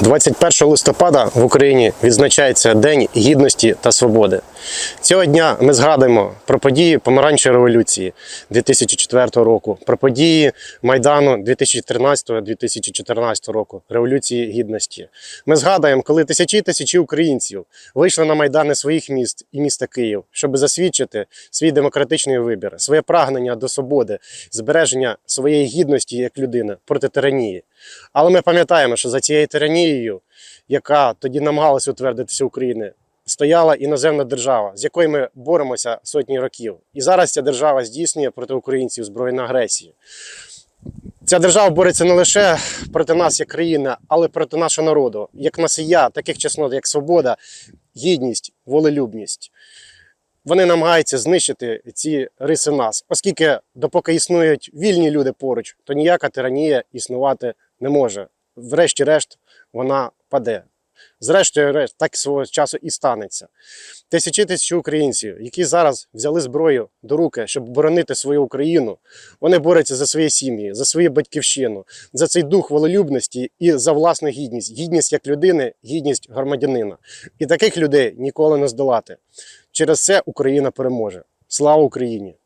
21 листопада в Україні відзначається День гідності та свободи. Цього дня ми згадуємо про події помаранчевої революції 2004 року, про події Майдану 2013-2014 року, Революції Гідності. Ми згадуємо, коли тисячі тисячі українців вийшли на майдани своїх міст і міста Київ, щоб засвідчити свій демократичний вибір, своє прагнення до свободи, збереження своєї гідності як людини проти тиранії. Але ми пам'ятаємо, що за цією тиранією, яка тоді намагалася утвердитися України, стояла іноземна держава, з якою ми боремося сотні років. І зараз ця держава здійснює проти українців збройну агресію. Ця держава бореться не лише проти нас як країни, але проти нашого народу, як носія, таких чеснот, як свобода, гідність, волелюбність. Вони намагаються знищити ці риси нас, оскільки допоки існують вільні люди поруч, то ніяка тиранія існувати не може. Врешті-решт вона паде. Зрештою, так свого часу і станеться. Тисячі тисячі українців, які зараз взяли зброю до руки, щоб боронити свою Україну, вони борються за свої сім'ї, за свою батьківщину, за цей дух волелюбності і за власну гідність, гідність як людини, гідність громадянина. І таких людей ніколи не здолати. Через це Україна переможе. Слава Україні!